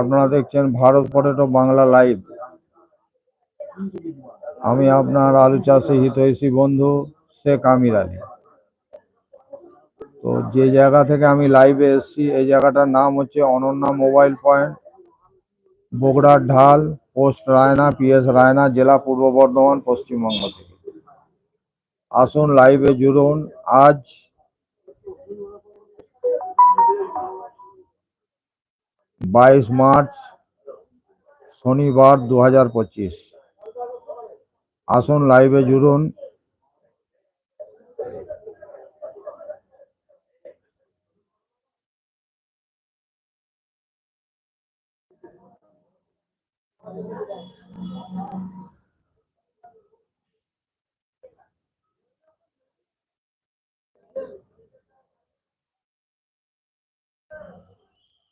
আপনারা দেখছেন Bharat potato Bangla live. আমি আপনার আলু চাষি হিতৈষী বন্ধু শেখ আমির আলী। তো যে জায়গা থেকে আমি লাইভে এসেছি, এই জায়গাটার নাম হচ্ছে অনন্যা মোবাইল পয়েন্ট। বগুড়ার ঢাল, পোস্ট রায়না, পিএস রায়না, জেলা পূর্ব বর্ধমান, পশ্চিমবঙ্গ থেকে। আসুন, লাইভে জুড়ুন। আজ বাইশ মার্চ শনিবার দু হাজার পঁচিশ। আসুন লাইভে জুড়ুন।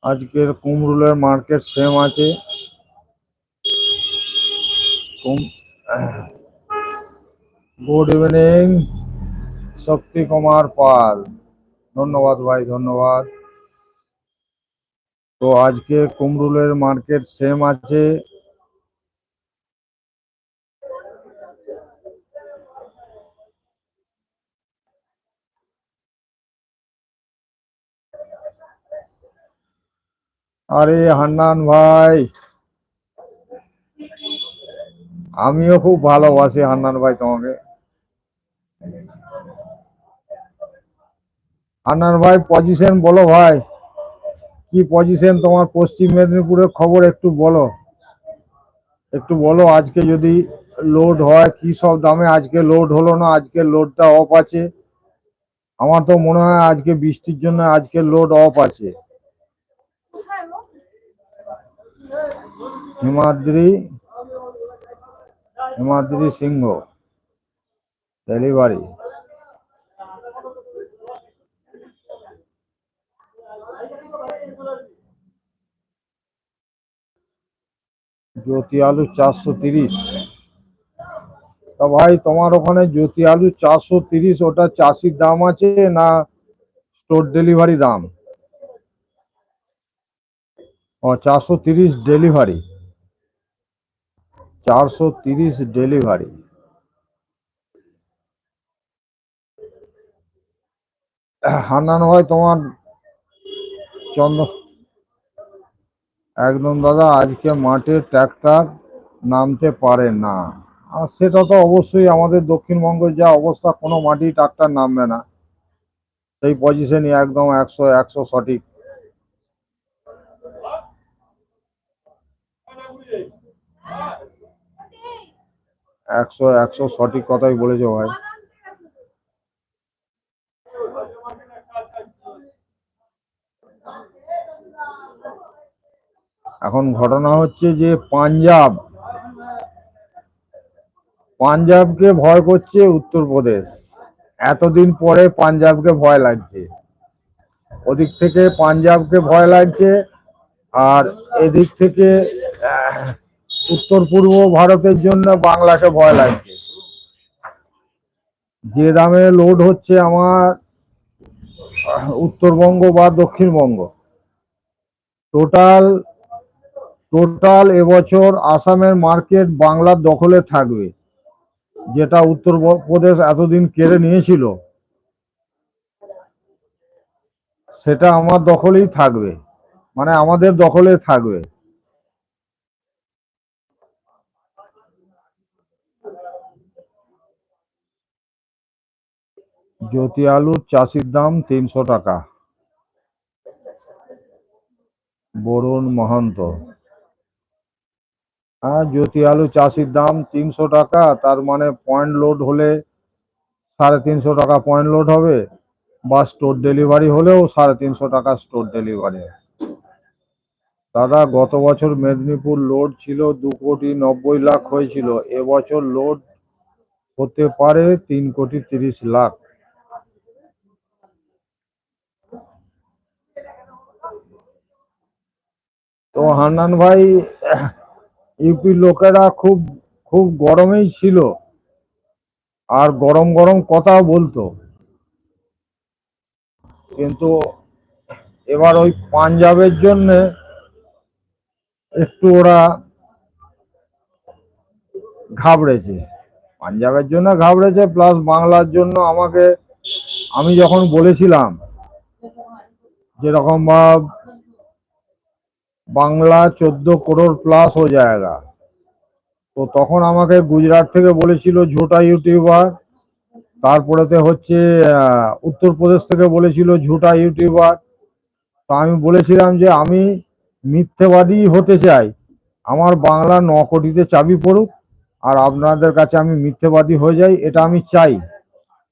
আজকের কুমরুলের মার্কেট সেম আছে। গুড ইভিনিং শক্তি কুমার পাল ধন্যবাদ ভাই, ধন্যবাদ। তো আজকে কুমরুলের মার্কেট সেম আছে। আরে হান্নান ভাই। আমিও খুব ভালোবাসি হান্নান ভাই তোমাকে। হান্নান ভাই পজিশন বলো ভাই। কি পজিশন তোমার পশ্চিম মেদিনীপুরের খবর একটু বলো। একটু বলো আজকে যদি লোড হয়, কি সব দামে আজকে লোড হলো না? আজকে লোডটা অফ আছে। আমার তো মনে হয় আজকে বৃষ্টির জন্য আজকে লোড অফ আছে। হিমাদ্রি হিমাদ্রি সিংহ ডেলিভারি জ্যোতি আলু চারশো তিরিশ। তা ভাই, তোমার ওখানে জ্যোতি আলু চারশো তিরিশ, ওটা চাষির দাম আছে না স্টোর ডেলিভারি দাম? ও, চারশো তিরিশ ডেলিভারি। চারশো তিরিশ ডেলিভারি। হান্নান ভাই, তোমার চন্দ্র একদম দাদা, আজকে মাঠে ট্র্যাক্টর নামতে পারে না। আর সেটা তো অবশ্যই আমাদের দক্ষিণবঙ্গের যা অবস্থা, কোনো মাটি ট্রাক্টর নামবে না। সেই পজিশনই একদম একশো একশো সঠিক। একশো একশো সঠিক কথাই বলেছ ভাই। এখন ঘটনা হচ্ছে যে পাঞ্জাব, পাঞ্জাবকে ভয় করছে উত্তরপ্রদেশ। এতদিন পরে পাঞ্জাবকে ভয় লাগছে। ওদিক থেকে পাঞ্জাবকে ভয় লাগছে আর এদিক থেকে উত্তর পূর্ব ভারতের জন্য বাংলাকে ভয় লাগছে। যে দামে লোড হচ্ছে আমার উত্তরবঙ্গ বা দক্ষিণবঙ্গ। টোটাল টোটাল এবছর আসামের মার্কেট বাংলার দখলে থাকবে। যেটা উত্তরপ্রদেশ এতদিন কেড়ে নিয়েছিল। সেটা আমার দখলেই থাকবে। মানে আমাদের দখলে থাকবে। জ্যোতি আলুর চাষির দাম তিনশো টাকা। বরুণ মহন্ত। হ্যাঁ জ্যোতি আলু চাষির দাম তিনশো টাকা, তার মানে পয়েন্ট লোড হলে সাড়ে তিনশো টাকা পয়েন্ট লোড হবে, বা স্টোর ডেলিভারি হলেও সাড়ে তিনশো টাকা স্টোর ডেলিভারি দাদা, গত বছর মেদিনীপুর লোড ছিল দু কোটি নব্বই লাখ হয়েছিল, এবছর লোড হতে পারে তিন কোটি তিরিশ লাখ। তো হান্নান ভাই ইউপির লোকেরা খুব খুব গরমেই ছিল। আর গরম গরম কথা বলতো। কিন্তু এবার ওই পাঞ্জাবের জন্য একটু ওরা ঘাবড়েছে। পাঞ্জাবের জন্য ঘাবড়েছে, প্লাস বাংলার জন্য আমাকে, আমি যখন বলেছিলাম, যেরকম ভাব বাংলা চোদ্দ করোড় প্লাস হো জায়গা। তো তখন আমাকে গুজরাট থেকে বলেছিল, ঝোটা ইউটিউবার তারপরেতে হচ্ছে উত্তরপ্রদেশ থেকে বলেছিল, ঝুটা ইউটিউবার তো আমি বলেছিলাম যে, আমি মিথ্যেবাদী হতে চাই। আমার বাংলা ন কোটিতে চাবি পড়ুক, আর আপনাদের কাছে আমি মিথ্যেবাদী হয়ে যাই, এটা আমি চাই।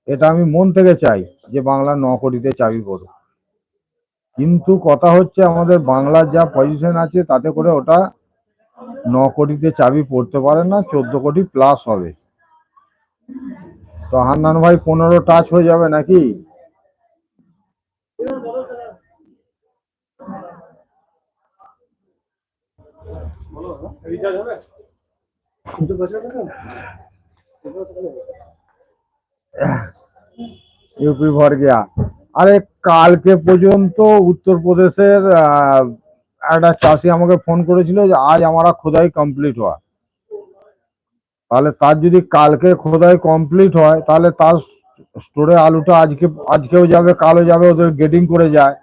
এটা আমি মন থেকে চাই যে, বাংলা ন কোটিতে চাবি পড়ুক। কিন্তু কথা হচ্ছে আমাদের বাংলার যা পজিশন আছে, তাতে করে ওটা ন কোটিতে চাবি পড়তে পারে না, চোদ্দ কোটি প্লাস হবে। তো হান্নান ভাই, পনেরো টাচ হয়ে যাবে নাকি? ইউপি ভর গিয়া। আরে কালকে পর্যন্ত উত্তরপ্রদেশের একটা চাষি আমাকে ফোন করেছিল যে আজ আমরা খোদাই কমপ্লিট হওয়া তাহলে তার যদি কালকে খোদাই কমপ্লিট হয়, তাহলে তার স্টোরে আলুটা আজকে, আজকেও যাবে, কালও যাবে, ওদের গেটিং করে যায়।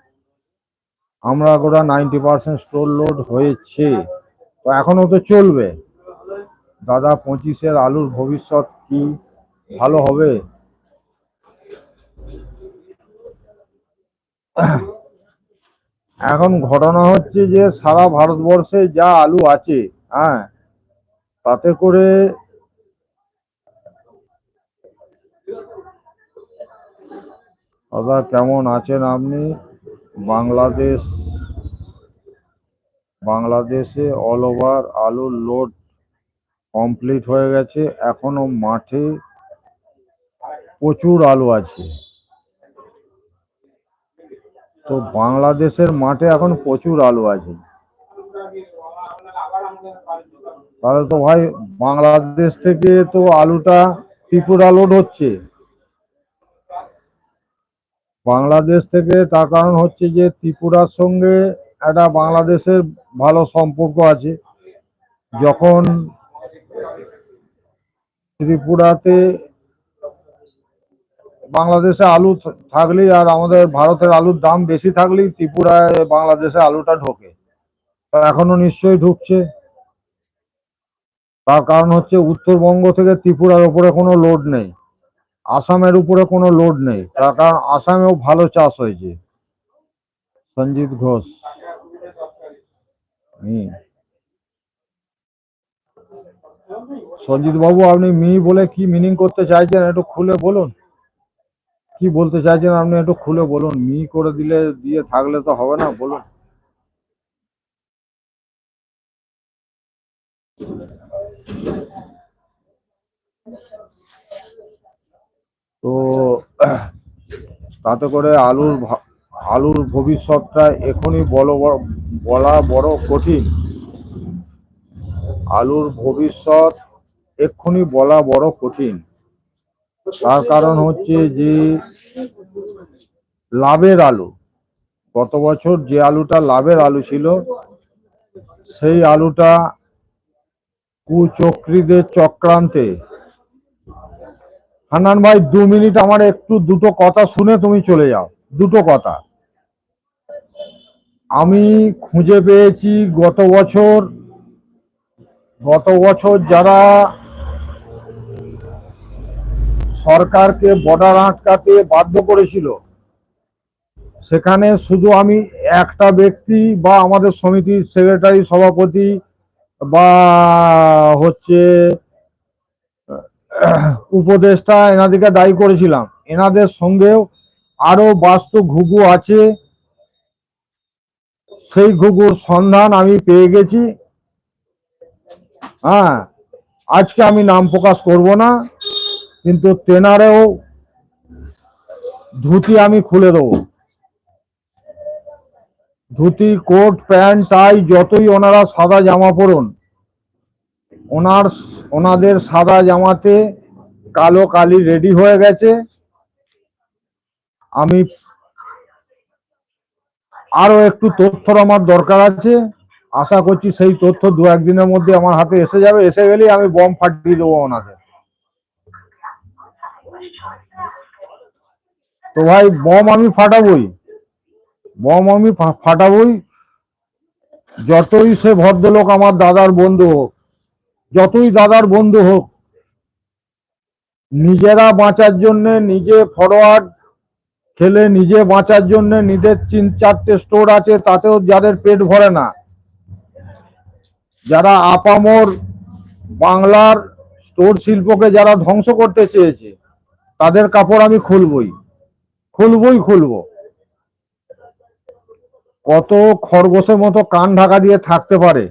আমরা গোটা নাইনটি পার্সেন্ট স্টোর লোড হয়েছে। তো এখনও তো চলবে। দাদা পঁচিশের আলুর ভবিষ্যৎ কি, ভালো হবে? এখন ঘটনা হচ্ছে যে সারা ভারতবর্ষে যা আলু আছে হ্যাঁ তাতে করে দাদা কেমন আছেন আপনি? বাংলাদেশ, বাংলাদেশে অল ওভার আলুর লোড কমপ্লিট হয়ে গেছে। এখনও মাঠে প্রচুর আলু আছে। তো বাংলাদেশের মাঠে এখন প্রচুর আলু আছে। তাহলে তো ভাই বাংলাদেশ থেকে তো আলুটা ত্রিপুরা লোড হচ্ছে। বাংলাদেশ থেকে তার কারণ হচ্ছে যে ত্রিপুরার সঙ্গে একটা বাংলাদেশের ভালো সম্পর্ক আছে। যখন ত্রিপুরাতে বাংলাদেশে আলু থাকলেই আর আমাদের ভারতের আলুর দাম বেশি থাকলেই ত্রিপুরায় বাংলাদেশে আলুটা ঢোকে। এখনও নিশ্চয়ই ঢুকছে। তার কারণ হচ্ছে উত্তরবঙ্গ থেকে ত্রিপুরার উপরে কোনো লোড নেই। আসামের উপরে কোনো লোড নেই। তার কারণ আসামেও ভালো চাষ হয়েছে। সঞ্জিত ঘোষ। সঞ্জিত বাবু, আপনি মি বলে কি মিনিং করতে চাইছেন একটু খুলে বলুন। কি বলতে চাইছেন আপনি একটু খুলে বলুন, মি করে দিলে, দিয়ে থাকলে তো হবে না, বলুন। তো, তাতে করে আলুর আলুর ভবিষ্যৎটা এখনই বড় বলা বড় কঠিন। আলুর ভবিষ্যৎ এক্ষুনি বলা বড় কঠিন। তার কারণ হচ্ছে যে লাভের আলু। গত বছর যে আলুটা লাভের আলু ছিল, সেই আলুটা কুচক্রীদের চক্রান্তে। হান্নান ভাই, দু মিনিট আমার একটু দুটো কথা শুনে তুমি চলে যাও। দুটো কথা। আমি খুঁজে পেয়েছি গত বছর। গত বছর যারা সরকারকে বর্ডার আটকাতে বাধ্য করেছিল। সেখানে শুধু আমি, একটা ব্যক্তি বা আমাদের সমিতির সেক্রেটারি, সভাপতি বা হচ্ছে, উপদেষ্টা এনাদিকে দায়ী করেছিলাম। এনাদের সঙ্গেও আরও বাস্তু ঘুঘু আছে। সেই ঘুঘুর সন্ধান আমি পেয়ে গেছি। হ্যাঁ আজকে আমি নাম প্রকাশ করব না। কিন্তু তেনারেও ধুতি আমি খুলে দেবো। ধুতি, কোট, প্যান্ট, টাই, যতই ওনারা সাদা জামা পরুন, ওনার ওনাদের সাদা জামাতে কালো কালি রেডি হয়ে গেছে। আমি আরও একটু তথ্যর আমার দরকার আছে। আশা করছি সেই তথ্য দু একদিনের মধ্যে আমার হাতে এসে যাবে। এসে গেলেই আমি বম ফাটিয়ে দেবো ওনাকে। তো ভাই, বম আমি ফাটাবই। বম আমি ফাটাবই। যতই সে ভদ্রলোক আমার দাদার বন্ধু হোক, যতই দাদার বন্ধু হোক, নিজেরা বাঁচার জন্য নিজে ফরওয়ার্ড খেলে, নিজে বাঁচার জন্য নিজের তিন চারটে স্টোর আছে, তাতেও যাদের পেট ভরে না। যারা আপামর বাংলার স্টোর শিল্পকে যারা ধ্বংস করতে চেয়েছে, তাদের কাপড় আমি খুলবই। খুলবই খুলবো। কত খরগোশের মতো কান ঢাকা দিয়ে থাকতে পারে,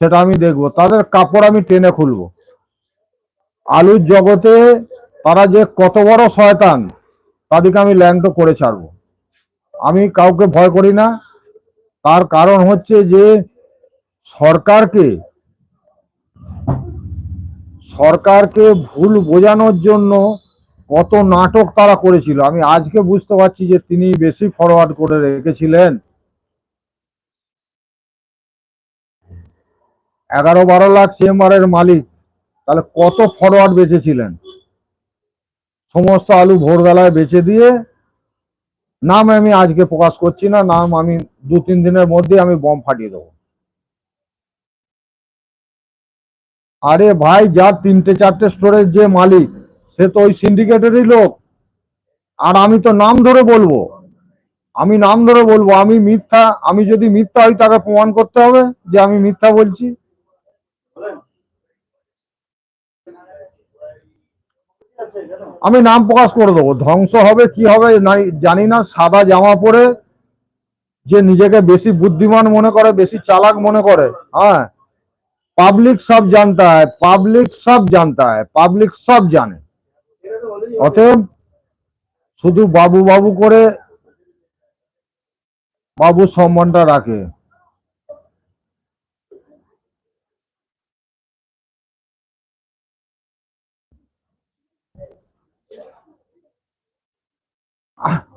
সেটা আমি দেখব। তাদের কাপড় আমি টেনে খুলবো। আলুর জগতে তারা যে কত বড় শয়তান, তাদেরকে আমি ল্যাংটো করে ছাড়বো। আমি কাউকে ভয় করি না। তার কারণ হচ্ছে যে, সরকারকে সরকারকে ভুল বোঝানোর জন্য কত নাটক তারা করেছিল। আমি আজকে বুঝতে পারছি যে তিনি বেশি ফরওয়ার্ড করে রেখেছিলেন। এগারো বারো লাখ চেম্বারের মালিক, তাহলে কত ফরওয়ার্ড বেঁচেছিলেন? সমস্ত আলু ভোরবেলায় বেচে দিয়ে, নাম আমি আজকে প্রকাশ করছি না, নাম আমি দু তিন দিনের মধ্যে আমি বম ফাটিয়ে দেবো। আরে ভাই, যার তিনটে চারটে স্টোরের যে মালিক সে তো ওই সিন্ডিকেটেরই লোক। আর আমি তো নাম ধরে বলব। আমি নাম ধরে বলব, আমি মিথ্যা, আমি যদি মিথ্যা হই তাকে প্রমাণ করতে হবে যে আমি মিথ্যা বলছি। আমি নাম প্রকাশ করে দেবো। ধ্বংস হবে, কি হবে জানি না। সাদা জামা পরে যে নিজেকে বেশি বুদ্ধিমান মনে করে, বেশি চালাক মনে করে হ্যাঁ? পাবলিক সব জানতা है পাবলিক সব জানতা है পাবলিক সব জানে। অতএব শুধু বাবু বাবু করে বাবু সম্মানটা রাখে।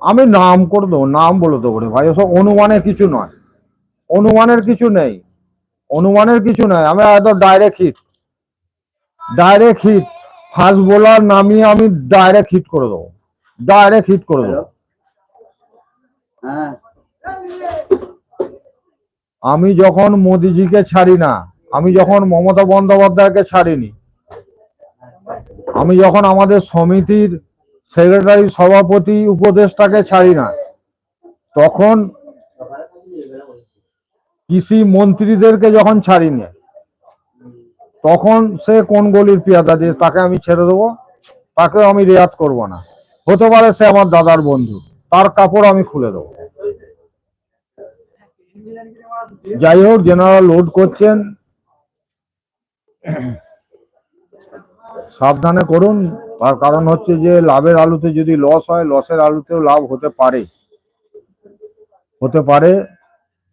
আমি নাম করে দেবো, নাম বলে দেবো রে ভাই ওসব অনুমানের কিছু নয়। অনুমানের কিছু নেই। অনুমানের কিছু নয়, আমি একদম direct hit direct hit fast bowler নামিয়ে আমি ডাইরেক্ট হিট করে দেবো। ডাইরেক্ট হিট করে দেবো। আমি যখন মোদিজিকে ছাড়ি না, আমি যখন মমতা বন্দ্যোপাধ্যায়কে ছাড়িনি, আমি যখন আমাদের সমিতির সেক্রেটারি সভাপতি, উপদেষ্টাকে ছাড়ি না, তখন কৃষি মন্ত্রীদেরকে যখন ছাড়িনি তখন সে কোন গলির পেয়াদা দিয়ে তাকে আমি ছেড়ে দেবো? তাকেও আমি রেয়াত করব না। হতে পারে সে আমার দাদার বন্ধু। তার কাপড় আমি খুলে দেবো। যাই হোক যেনারা লোড করছেন। সাবধানে করুন। তার কারণ হচ্ছে যে, লাভের আলুতে যদি লস হয় লসের আলুতেও লাভ হতে পারে। হতে পারে।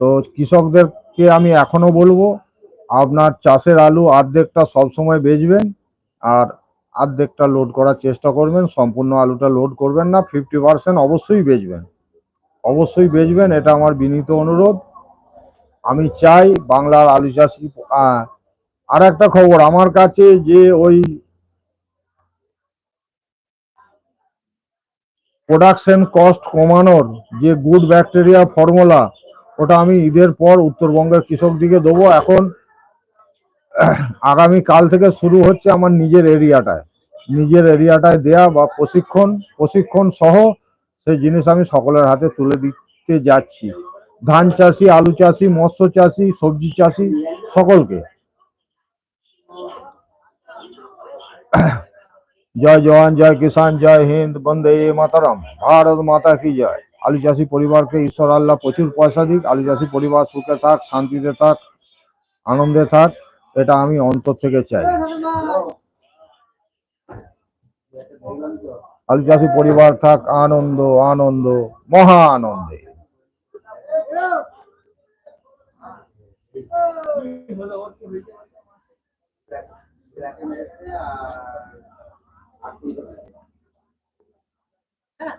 তো কৃষকদেরকে আমি এখনও বলব আপনার চাষের আলু অর্ধেকটা সবসময় বেচবেন আর অর্ধেকটা লোড করার চেষ্টা করবেন, সম্পূর্ণ আলুটা লোড করবেন না ফিফটি পার্সেন্ট অবশ্যই বেচবেন। অবশ্যই বেচবেন, এটা আমার বিনীত অনুরোধ। আমি চাই বাংলার আলু চাষি আর একটা খবর, আমার কাছে যে ওই প্রোডাকশন কস্ট কমানোর যে গুড ব্যাকটেরিয়া ফর্মুলা ওটা আমি ঈদের পর উত্তরবঙ্গের কৃষকদিকে দেবো। এখন আগামী কাল থেকে শুরু হচ্ছে আমার নিজের এরিয়াটায়। নিজের এরিয়াটায় দেয়া বা প্রশিক্ষণ প্রশিক্ষণ সহ সেই জিনিস আমি সকলের হাতে তুলে দিতে যাচ্ছি। ধান চাষি, আলু চাষি, মৎস্য চাষি, সবজি চাষি, সকলকে। জয় জওয়ান, জয় কিষান জয় হিন্দ, বন্দে মাতারাম। ভারত মাতা কি জয়? আলু চাষি পরিবারকে ঈশ্বর আল্লাহ প্রচুর পয়সা দিক, আলু চাষি পরিবার সুখে থাক, শান্তিতে থাক, আনন্দে থাক। এটা আমি অন্তর থেকে চাই। আলু চাষি পরিবার থাক আনন্দ আনন্দ মহা আনন্দে। হ্যাঁ